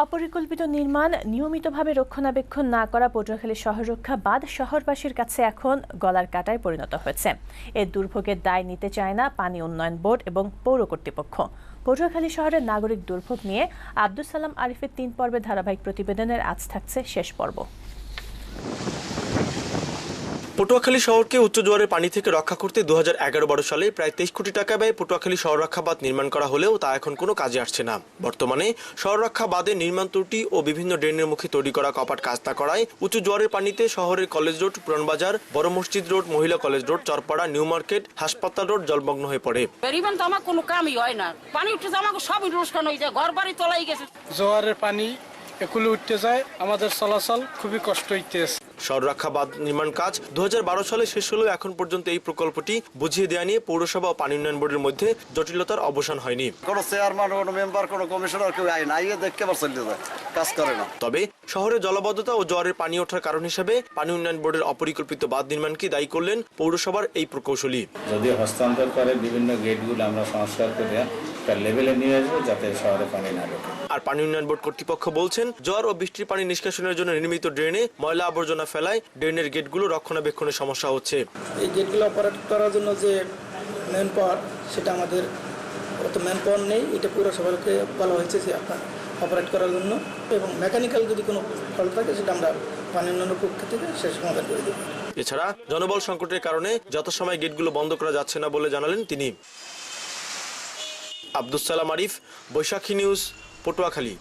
অপরিকল্পিত নির্মাণ নিয়মিতভাবে রক্ষণাবেক্ষণ না করা পটুয়াখালী শহর রক্ষা বাদ শহরবাসীর কাছে এখন গলার কাটায় পরিণত হয়েছে। এর দুর্ভোগের দায় নিতে চায় না পানি উন্নয়ন বোর্ড এবং পৌর কর্তৃপক্ষ। পটুয়াখালী শহরের নাগরিক দুর্ভোগ নিয়ে আব্দুল সালাম আরিফের তিন পর্বের ধারাবাহিক প্রতিবেদনের আজ থাকছে শেষ পর্ব। পটুয়াখালী শহরকে উচ্চ জোয়ারের পানি থেকে রক্ষা করতে দু হাজার এগারো বারো সালে প্রায় তেইশ কোটি টাকা ব্যয়ে পটুয়াখালী শহর রক্ষা বাঁধ নির্মাণ করা হলেও তা এখন কোনো কাজে আসছে না। বর্তমানে শহর রক্ষা বাঁধের নির্মাণ ত্রুটি ও বিভিন্ন ড্রেনের মুখে তৈরি করা কপাট কাজ না করায় উঁচু জোয়ারের পানিতে শহরের কলেজ রোড পুরানবাজার বড় মসজিদ রোড মহিলা college road Charpara new market হাসপাতাল রোড জলমগ্ন হয়ে পড়ে। বেরিবেন তো আমার কোনো কামই হয় না। পানি উঠেছে আমাকে সবই লোকসান হয়ে যায়। ঘর বাড়ি তলাই গেছে। জোয়ারের পানি একুলে উঠতে যায় আমাদের চলাচল খুবই কষ্ট হইতেছে। শহর বাঁধ নির্মাণ কাজ দু সালে শেষ হলেও এখন পর্যন্ত এই প্রকল্পটি বুঝিয়ে দেওয়া নিয়ে পৌরসভা ও পানি উন্নয়ন বোর্ডের মধ্যে জটিলতার অবসান হয়নি। কোনো চেয়ারম্যান কোনো মেম্বার কোনো কমিশনার কেউ আয় না আইয়ে দেখতে পারছেন কাজ করে না। তবে শহরে জলবদ্ধতা ও জোয়ারের পানি ওঠার কারণ হিসেবে পানি উন্নয়ন বোর্ডের অপরিকল্পিত বাঁধ নির্মাণকে দায়ী করলেন পৌরসভার এই প্রকৌশলী। যদি হস্তান্তর করে বিভিন্ন গেটগুলো আমরা সংস্কার করে একটা লেভেলে নিয়ে আসব যাতে শহরে পানি না ঢোকে। আর পানি উন্নয়ন বোর্ড কর্তৃপক্ষ বলছেন জ্বর ও বৃষ্টির পানি নিষ্কাশনের জন্য নির্মিত ড্রেনে ময়লা আবর্জনা ফেলায় ড্রেনের গেটগুলো রক্ষণাবেক্ষণের সমস্যা হচ্ছে। এই গেটগুলো অপারেট করার জন্য যে ম্যান পাওয়ার সেটা আমাদের অত ম্যান পাওয়ার নেই। এটা পুরসভাকে বলা হয়েছে যে আপনার অপারেট করার জন্য এবং মেকানিক্যাল যদি কোনো ফল থাকে সেটা আমরা পানি উন্নয়নের পক্ষ থেকে সে সমাধান করে দেবো। এছাড়া জনবল সংকটের কারণে যথাসময়ে গেটগুলো বন্ধ করা যাচ্ছে না বলে জানালেন তিনি। আব্দুস সালাম আরিফ বৈশাখী নিউজ পটুয়াখালী।